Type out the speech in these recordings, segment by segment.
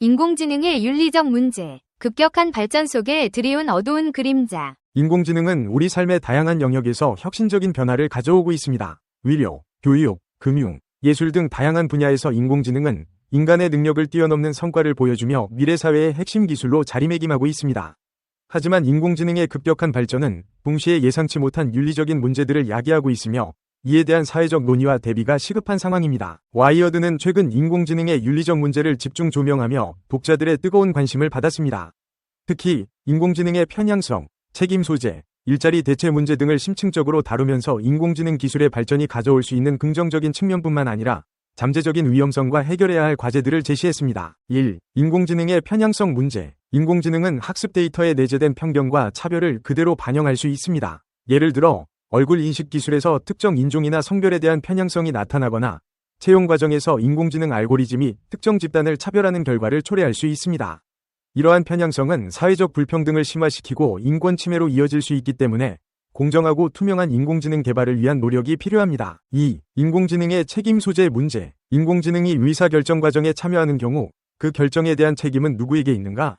인공지능의 윤리적 문제, 급격한 발전 속에 들이온 어두운 그림자. 인공지능은 우리 삶의 다양한 영역에서 혁신적인 변화를 가져오고 있습니다. 의료, 교육, 금융, 예술 등 다양한 분야에서 인공지능은 인간의 능력을 뛰어넘는 성과를 보여주며 미래 사회의 핵심 기술로 자리매김하고 있습니다. 하지만 인공지능의 급격한 발전은 동시에 예상치 못한 윤리적인 문제들을 야기하고 있으며 이에 대한 사회적 논의와 대비가 시급한 상황입니다. 와이어드는 최근 인공지능의 윤리적 문제를 집중 조명하며 독자들의 뜨거운 관심을 받았습니다. 특히 인공지능의 편향성, 책임 소재, 일자리 대체 문제 등을 심층적으로 다루면서 인공지능 기술의 발전이 가져올 수 있는 긍정적인 측면뿐만 아니라 잠재적인 위험성과 해결해야 할 과제들을 제시했습니다. 1. 인공지능의 편향성 문제. 인공지능은 학습 데이터에 내재된 편견과 차별을 그대로 반영할 수 있습니다. 예를 들어 얼굴 인식 기술에서 특정 인종이나 성별에 대한 편향성이 나타나거나 채용 과정에서 인공지능 알고리즘이 특정 집단을 차별하는 결과를 초래할 수 있습니다. 이러한 편향성은 사회적 불평등을 심화시키고 인권 침해로 이어질 수 있기 때문에 공정하고 투명한 인공지능 개발을 위한 노력이 필요합니다. 2. 인공지능의 책임 소재 문제. 인공지능이 의사결정 과정에 참여하는 경우 그 결정에 대한 책임은 누구에게 있는가?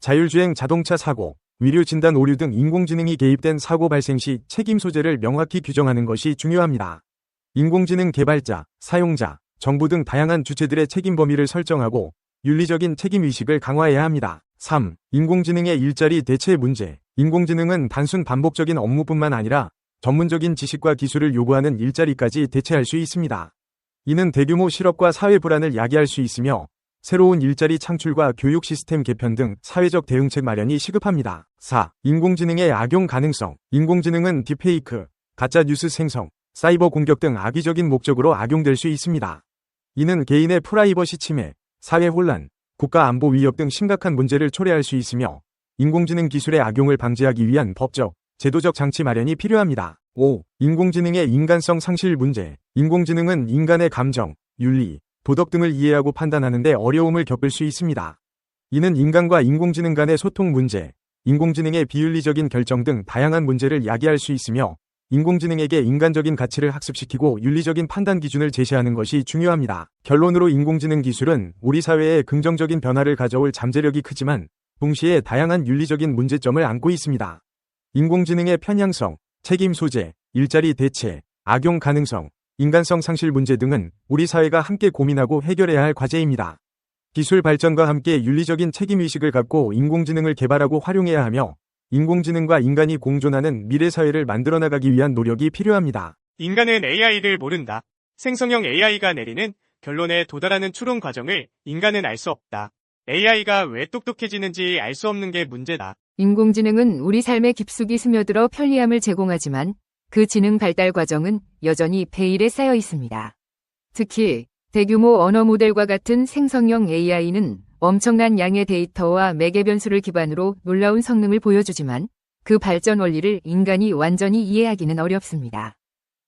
자율주행 자동차 사고, 위료 진단 오류 등 인공지능이 개입된 사고 발생 시 책임 소재를 명확히 규정하는 것이 중요합니다. 인공지능 개발자, 사용자, 정부 등 다양한 주체들의 책임 범위를 설정하고 윤리적인 책임 의식을 강화해야 합니다. 3. 인공지능의 일자리 대체 문제. 인공지능은 단순 반복적인 업무뿐만 아니라 전문적인 지식과 기술을 요구하는 일자리까지 대체할 수 있습니다. 이는 대규모 실업과 사회 불안을 야기할 수 있으며 새로운 일자리 창출과 교육 시스템 개편 등 사회적 대응책 마련이 시급합니다. 4. 인공지능의 악용 가능성. 인공지능은 딥페이크, 가짜 뉴스 생성, 사이버 공격 등 악의적인 목적으로 악용될 수 있습니다. 이는 개인의 프라이버시 침해, 사회 혼란, 국가 안보 위협 등 심각한 문제를 초래할 수 있으며 인공지능 기술의 악용을 방지하기 위한 법적, 제도적 장치 마련이 필요합니다. 5. 인공지능의 인간성 상실 문제. 인공지능은 인간의 감정, 윤리, 도덕 등을 이해하고 판단하는데 어려움을 겪을 수 있습니다. 이는 인간과 인공지능 간의 소통 문제, 인공지능의 비윤리적인 결정 등 다양한 문제를 야기할 수 있으며 인공지능에게 인간적인 가치를 학습시키고 윤리적인 판단 기준을 제시하는 것이 중요합니다. 결론으로 인공지능 기술은 우리 사회에 긍정적인 변화를 가져올 잠재력이 크지만 동시에 다양한 윤리적인 문제점을 안고 있습니다. 인공지능의 편향성, 책임 소재, 일자리 대체, 악용 가능성, 인간성 상실 문제 등은 우리 사회가 함께 고민하고 해결해야 할 과제입니다. 기술 발전과 함께 윤리적인 책임의식을 갖고 인공지능을 개발하고 활용해야 하며 인공지능과 인간이 공존하는 미래 사회를 만들어 나가기 위한 노력이 필요합니다. 인간은 AI를 모른다. 생성형 AI가 내리는 결론에 도달하는 추론 과정을 인간은 알 수 없다. AI가 왜 똑똑해지는지 알 수 없는 게 문제다. 인공지능은 우리 삶에 깊숙이 스며들어 편리함을 제공하지만 그 지능 발달 과정은 여전히 베일에 쌓여 있습니다. 특히 대규모 언어 모델과 같은 생성형 AI는 엄청난 양의 데이터와 매개 변수를 기반으로 놀라운 성능을 보여주지만 그 발전 원리를 인간이 완전히 이해하기는 어렵습니다.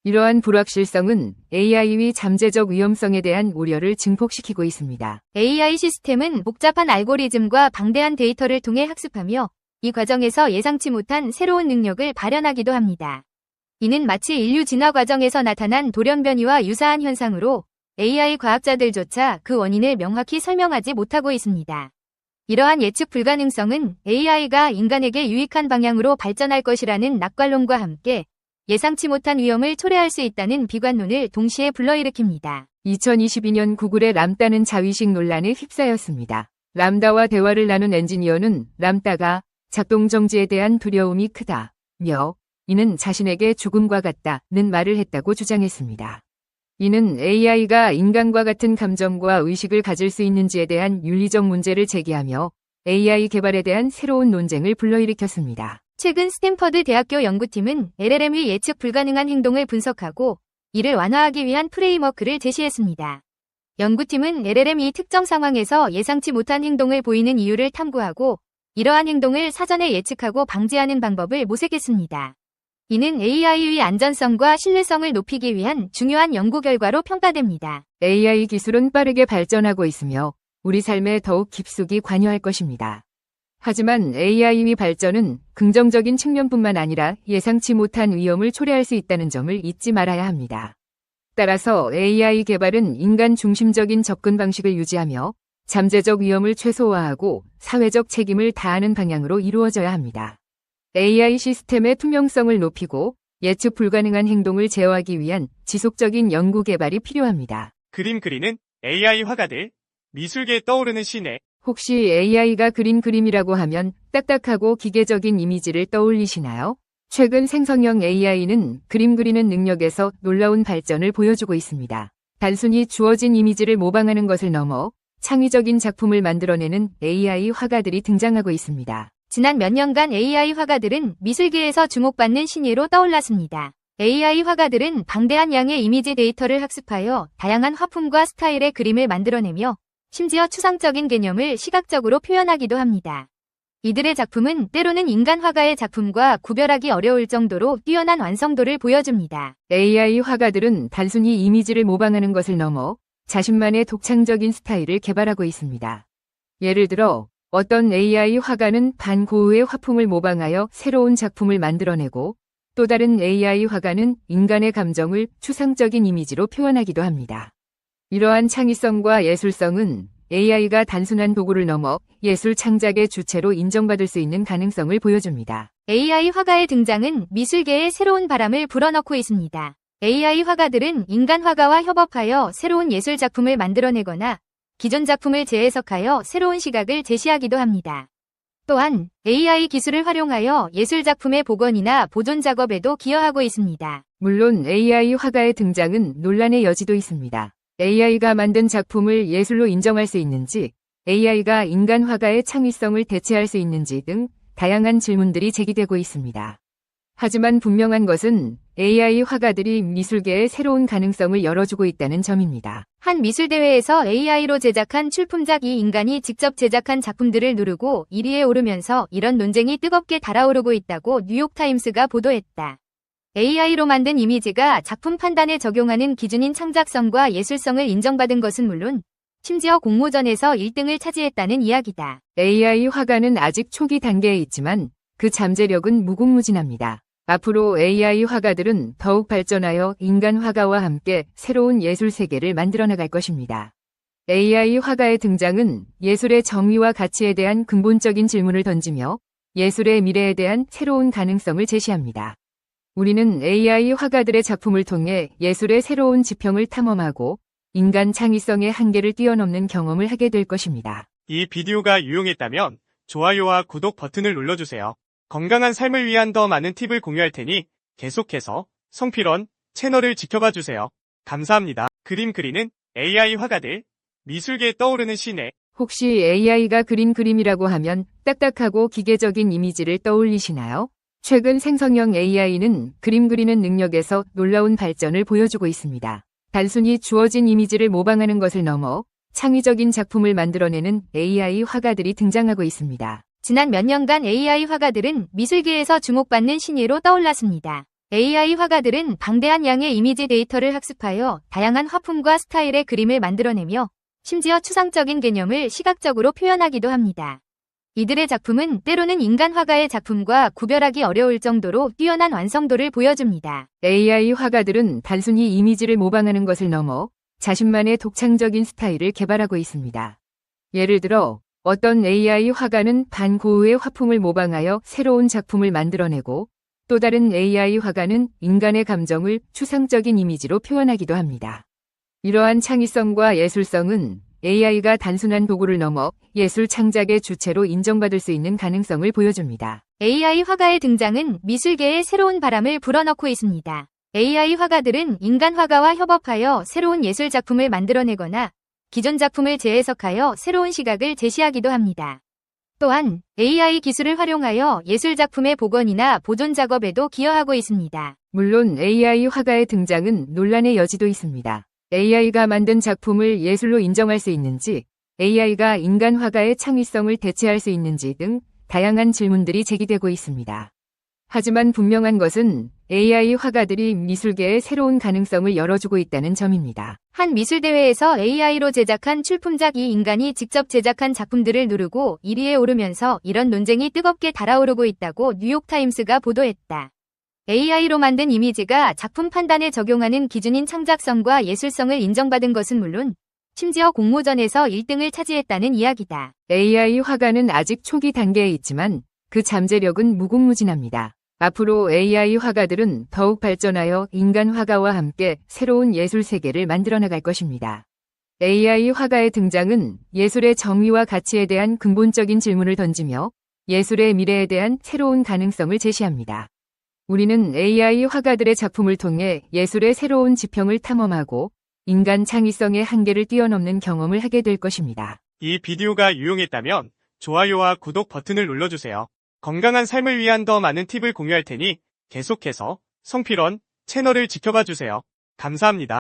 이러한 불확실성은 AI의 잠재적 위험성에 대한 우려를 증폭시키고 있습니다. AI 시스템은 복잡한 알고리즘과 방대한 데이터를 통해 학습하며 이 과정에서 예상치 못한 새로운 능력을 발현하기도 합니다. 이는 마치 인류 진화 과정에서 나타난 돌연변이와 유사한 현상으로 AI 과학자들조차 그 원인을 명확히 설명하지 못하고 있습니다. 이러한 예측 불가능성은 AI가 인간에게 유익한 방향으로 발전할 것이라는 낙관론과 함께 예상치 못한 위험을 초래할 수 있다는 비관론을 동시에 불러일으킵니다. 2022년 구글의 람다는 자위식 논란에 휩싸였습니다. 람다와 대화를 나눈 엔지니어는 람다가 작동 정지에 대한 두려움이 크다며 이는 자신에게 죽음과 같다는 말을 했다고 주장했습니다. 이는 AI가 인간과 같은 감정과 의식을 가질 수 있는지에 대한 윤리적 문제를 제기하며 AI 개발에 대한 새로운 논쟁을 불러일으켰습니다. 최근 스탠퍼드 대학교 연구팀은 LLM의 예측 불가능한 행동을 분석하고 이를 완화하기 위한 프레임워크를 제시했습니다. 연구팀은 LLM이 특정 상황에서 예상치 못한 행동을 보이는 이유를 탐구하고 이러한 행동을 사전에 예측하고 방지하는 방법을 모색했습니다. 이는 AI의 안전성과 신뢰성을 높이기 위한 중요한 연구 결과로 평가됩니다. AI 기술은 빠르게 발전하고 있으며 우리 삶에 더욱 깊숙이 관여할 것입니다. 하지만 AI의 발전은 긍정적인 측면뿐만 아니라 예상치 못한 위험을 초래할 수 있다는 점을 잊지 말아야 합니다. 따라서 AI 개발은 인간 중심적인 접근 방식을 유지하며 잠재적 위험을 최소화하고 사회적 책임을 다하는 방향으로 이루어져야 합니다. AI 시스템의 투명성을 높이고 예측 불가능한 행동을 제어하기 위한 지속적인 연구 개발이 필요합니다. 그림 그리는 AI 화가들, 미술계에 떠오르는 시내, 혹시 AI가 그린 그림이라고 하면 딱딱하고 기계적인 이미지를 떠올리시나요? 최근 생성형 AI는 그림 그리는 능력에서 놀라운 발전을 보여주고 있습니다. 단순히 주어진 이미지를 모방하는 것을 넘어 창의적인 작품을 만들어내는 AI 화가들이 등장하고 있습니다. 지난 몇 년간 AI 화가들은 미술계에서 주목받는 신예로 떠올랐습니다. AI 화가들은 방대한 양의 이미지 데이터를 학습하여 다양한 화풍과 스타일의 그림을 만들어내며 심지어 추상적인 개념을 시각적으로 표현하기도 합니다. 이들의 작품은 때로는 인간 화가의 작품과 구별하기 어려울 정도로 뛰어난 완성도를 보여줍니다. AI 화가들은 단순히 이미지를 모방하는 것을 넘어 자신만의 독창적인 스타일을 개발하고 있습니다. 예를 들어 어떤 AI 화가는 반 고흐의 화풍을 모방하여 새로운 작품을 만들어내고 또 다른 AI 화가는 인간의 감정을 추상적인 이미지로 표현하기도 합니다. 이러한 창의성과 예술성은 AI가 단순한 도구를 넘어 예술 창작의 주체로 인정받을 수 있는 가능성을 보여줍니다. AI 화가의 등장은 미술계에 새로운 바람을 불어넣고 있습니다. AI 화가들은 인간 화가와 협업하여 새로운 예술 작품을 만들어내거나 기존 작품을 재해석하여 새로운 시각을 제시하기도 합니다. 또한 AI 기술을 활용하여 예술 작품의 복원이나 보존 작업에도 기여하고 있습니다. 물론 AI 화가의 등장은 논란의 여지도 있습니다. AI가 만든 작품을 예술로 인정할 수 있는지, AI가 인간 화가의 창의성을 대체할 수 있는지 등 다양한 질문들이 제기되고 있습니다. 하지만 분명한 것은 AI 화가들이 미술계에 새로운 가능성을 열어주고 있다는 점입니다. 한 미술대회에서 AI로 제작한 출품작 이 인간이 직접 제작한 작품들을 누르고 1위에 오르면서 이런 논쟁이 뜨겁게 달아오르고 있다고 뉴욕타임스가 보도했다. AI로 만든 이미지가 작품 판단에 적용하는 기준인 창작성과 예술성을 인정받은 것은 물론 심지어 공모전에서 1등을 차지했다는 이야기다. AI 화가는 아직 초기 단계에 있지만 그 잠재력은 무궁무진합니다. 앞으로 AI 화가들은 더욱 발전하여 인간 화가와 함께 새로운 예술 세계를 만들어 나갈 것입니다. AI 화가의 등장은 예술의 정의와 가치에 대한 근본적인 질문을 던지며 예술의 미래에 대한 새로운 가능성을 제시합니다. 우리는 AI 화가들의 작품을 통해 예술의 새로운 지평을 탐험하고 인간 창의성의 한계를 뛰어넘는 경험을 하게 될 것입니다. 이 비디오가 유용했다면 좋아요와 구독 버튼을 눌러주세요. 건강한 삶을 위한 더 많은 팁을 공유할 테니 계속해서 성필원 채널을 지켜봐 주세요. 감사합니다. 그림 그리는 AI 화가들, 미술계에 떠오르는 시내, 혹시 AI가 그린 그림이라고 하면 딱딱하고 기계적인 이미지를 떠올리시나요? 최근 생성형 AI는 그림 그리는 능력에서 놀라운 발전을 보여주고 있습니다. 단순히 주어진 이미지를 모방하는 것을 넘어 창의적인 작품을 만들어내는 AI 화가들이 등장하고 있습니다. 지난 몇 년간 AI 화가들은 미술계에서 주목받는 신예로 떠올랐습니다. AI 화가들은 방대한 양의 이미지 데이터를 학습하여 다양한 화풍과 스타일의 그림을 만들어내며 심지어 추상적인 개념을 시각적으로 표현하기도 합니다. 이들의 작품은 때로는 인간 화가의 작품과 구별하기 어려울 정도로 뛰어난 완성도를 보여줍니다. AI 화가들은 단순히 이미지를 모방하는 것을 넘어 자신만의 독창적인 스타일을 개발하고 있습니다. 예를 들어 어떤 AI 화가는 반 고흐의 화풍을 모방하여 새로운 작품을 만들어내고 또 다른 AI 화가는 인간의 감정을 추상적인 이미지로 표현하기도 합니다. 이러한 창의성과 예술성은 AI가 단순한 도구를 넘어 예술 창작의 주체로 인정받을 수 있는 가능성을 보여줍니다. AI 화가의 등장은 미술계에 새로운 바람을 불어넣고 있습니다. AI 화가들은 인간 화가와 협업하여 새로운 예술 작품을 만들어내거나 기존 작품을 재해석하여 새로운 시각을 제시하기도 합니다. 또한 AI 기술을 활용하여 예술 작품의 복원이나 보존 작업에도 기여하고 있습니다. 물론 AI 화가의 등장은 논란의 여지도 있습니다. AI가 만든 작품을 예술로 인정할 수 있는지, AI가 인간 화가의 창의성을 대체할 수 있는지 등 다양한 질문들이 제기되고 있습니다. 하지만 분명한 것은 AI 화가들이 미술계에 새로운 가능성을 열어주고 있다는 점입니다. 한 미술대회에서 AI로 제작한 출품작 이 인간이 직접 제작한 작품들을 누르고 1위에 오르면서 이런 논쟁이 뜨겁게 달아오르고 있다고 뉴욕타임스가 보도했다. AI로 만든 이미지가 작품 판단에 적용하는 기준인 창작성과 예술성을 인정받은 것은 물론 심지어 공모전에서 1등을 차지했다는 이야기다. AI 화가는 아직 초기 단계에 있지만 그 잠재력은 무궁무진합니다. 앞으로 AI 화가들은 더욱 발전하여 인간 화가와 함께 새로운 예술 세계를 만들어 나갈 것입니다. AI 화가의 등장은 예술의 정의와 가치에 대한 근본적인 질문을 던지며 예술의 미래에 대한 새로운 가능성을 제시합니다. 우리는 AI 화가들의 작품을 통해 예술의 새로운 지평을 탐험하고 인간 창의성의 한계를 뛰어넘는 경험을 하게 될 것입니다. 이 비디오가 유용했다면 좋아요와 구독 버튼을 눌러주세요. 건강한 삶을 위한 더 많은 팁을 공유할 테니 계속해서 성필원 채널을 지켜봐 주세요. 감사합니다.